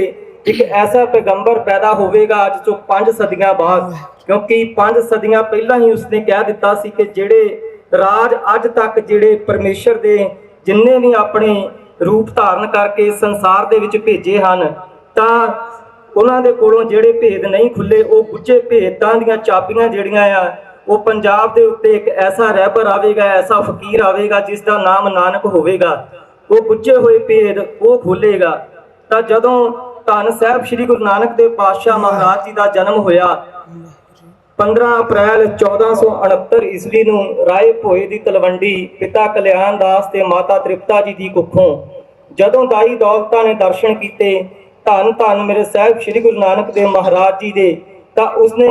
ਇੱਕ ਐਸਾ ਪੈਗੰਬਰ ਪੈਦਾ ਹੋਵੇਗਾ ਅੱਜ ਤੋਂ 5 ਸਦੀਆਂ ਬਾਅਦ। ਕਿਉਂਕਿ 5 ਸਦੀਆਂ ਪਹਿਲਾਂ ਹੀ ਉਸਨੇ ਕਹਿ ਦਿੱਤਾ ਸੀ ਕਿ ਜਿਹੜੇ ਰਾਜ ਅੱਜ ਤੱਕ ਜਿਹੜੇ ਪਰਮੇਸ਼ਰ ਦੇ ਜਿੰਨੇ ਵੀ ਆਪਣੇ ਰੂਪ ਧਾਰਨ ਕਰਕੇ ਸੰਸਾਰ ਦੇ ਵਿੱਚ ਭੇਜੇ ਹਨ, ਤਾਂ ਉਹਨਾਂ ਦੇ ਕੋਲੋਂ ਜਿਹੜੇ ਭੇਦ ਨਹੀਂ ਖੁੱਲੇ, ਉਹ ਗੁੱਝੇ ਭੇਦਾਂ ਦੀਆਂ ਚਾਬੀਆਂ ਜਿਹੜੀਆਂ ਆ, ਉਹ ਪੰਜਾਬ ਦੇ ਉੱਤੇ ਇੱਕ ਐਸਾ ਰਹਿਬਰ ਆਵੇਗਾ, ਐਸਾ ਫਕੀਰ ਆਵੇਗਾ ਜਿਸ ਦਾ ਨਾਮ ਨਾਨਕ ਹੋਵੇਗਾ। ਉਹ ਗੁੱਝੇ ਹੋਏ ਭੇਦ ਉਹ ਖੋਲੇਗਾ। ਤਾਂ ਜਦੋਂ ਧੰਨ ਸਾਹਿਬ ਸ੍ਰੀ ਗੁਰੂ ਨਾਨਕ ਦੇਵ ਪਾਤਸ਼ਾਹ ਮਹਾਰਾਜ ਜੀ ਦਾ ਜਨਮ ਹੋਇਆ 15 ਅਪ੍ਰੈਲ 1469 ਈਸਵੀ ਨੂੰ ਰਾਏ ਭੋਏ ਦੀ ਤਲਵੰਡੀ ਪਿਤਾ ਕਲਿਆਣ ਦਾਸ ਤੇ ਮਾਤਾ ਤ੍ਰਿਪਤਾ ਜੀ ਦੀ ਕੁੱਖੋਂ ਜਦੋਂ ਦਾਈ ਦੌਲਤਾਂ ਨੇ ਦਰਸ਼ਨ ਕੀਤੇ, ਧੰਨ ਧੰਨ ਮੇਰੇ ਸਾਹਿਬ ਸ੍ਰੀ ਗੁਰੂ ਨਾਨਕ ਦੇਵ ਮਹਾਰਾਜ ਜੀ ਦੇ, ਤਾਂ ਉਸਨੇ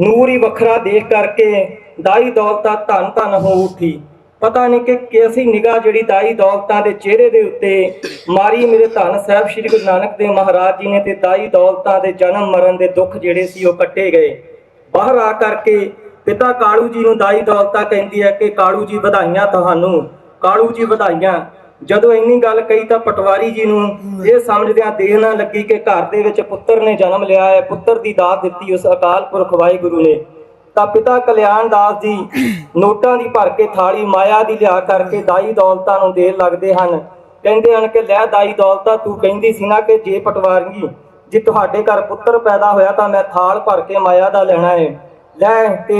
ਨੂਰ ਹੀ ਵੱਖਰਾ ਦੇਖ ਕਰਕੇ ਦਾਈ ਦੌਲਤਾਂ ਧੰਨ ਧੰਨ ਹੋ ਉੱਠੀ। ਪਤਾ ਨਹੀਂ ਕਿ ਕਿਹਦੀ ਨਿਗਾਹ ਜਿਹੜੀ ਦਾਈ ਦੌਲਤਾਂ ਦੇ ਚਿਹਰੇ ਦੇ ਉੱਤੇ ਮਾਰੀ ਮੇਰੇ ਧੰਨ ਸਾਹਿਬ ਸ੍ਰੀ ਗੁਰੂ ਨਾਨਕ ਦੇਵ ਮਹਾਰਾਜ ਜੀ ਨੇ ਤੇ ਦਾਈ ਦੌਲਤਾਂ ਦੇ ਜਨਮ ਮਰਨ ਦੇ ਦੁੱਖ ਜਿਹੜੇ ਸੀ ਉਹ ਕੱਟੇ ਗਏ। ਬਾਹਰ ਆ ਕਰਕੇ ਪਿਤਾ ਕਾਲੂ ਜੀ ਨੂੰ ਦਾਈ ਦੌਲਤਾਂ ਕਹਿੰਦੀ ਹੈ ਕਿ ਕਾਲੂ ਜੀ ਵਧਾਈਆਂ ਤੁਹਾਨੂੰ। ਕਾਲੂ ਜੀ ਵਧਾਈਆਂ। ਜਦੋਂ ਇੰਨੀ ਗੱਲ ਕਹੀ ਤਾਂ ਪਟਵਾਰੀ ਜੀ ਨੂੰ ਇਹ ਸਮਝਦਿਆਂ ਦੇਹ ਨਾ ਲੱਗੀ ਕਿ ਘਰ ਦੇ ਵਿੱਚ ਪੁੱਤਰ ਨੇ ਜਨਮ ਲਿਆ ਹੈ। ਪੁੱਤਰ ਦੀ ਦਾਤ ਦਿੱਤੀ ਉਸ ਅਕਾਲ ਪੁਰਖ ਵਾਹਿਗੁਰੂ ਨੇ। ਤਾਂ ਪਿਤਾ ਕਲਿਆਣ ਦਾਸ ਜੀ ਨੋਟਾਂ ਦੀ ਭਰ ਕੇ ਥਾਲੀ ਮਾਇਆ ਦੀ ਲਿਆ ਕਰਕੇ ਦਾਈ ਦੌਲਤਾਂ ਨੂੰ ਦੇਣ ਲੱਗਦੇ ਹਨ। ਕਹਿੰਦੇ ਹਨ ਕਿ, ਲੈ ਦਾਈ ਦੌਲਤਾਂ, ਤੂੰ ਕਹਿੰਦੀ ਸੀ ਨਾ ਕਿ ਜੇ ਪਟਵਾਰੀ ਜੇ ਤੁਹਾਡੇ ਘਰ ਪੁੱਤਰ ਪੈਦਾ ਹੋਇਆ ਤਾਂ ਮੈਂ ਥਾਲ ਭਰ ਕੇ ਮਾਇਆ ਦਾ ਲੈਣਾ ਹੈ ਲੈ, ਤੇ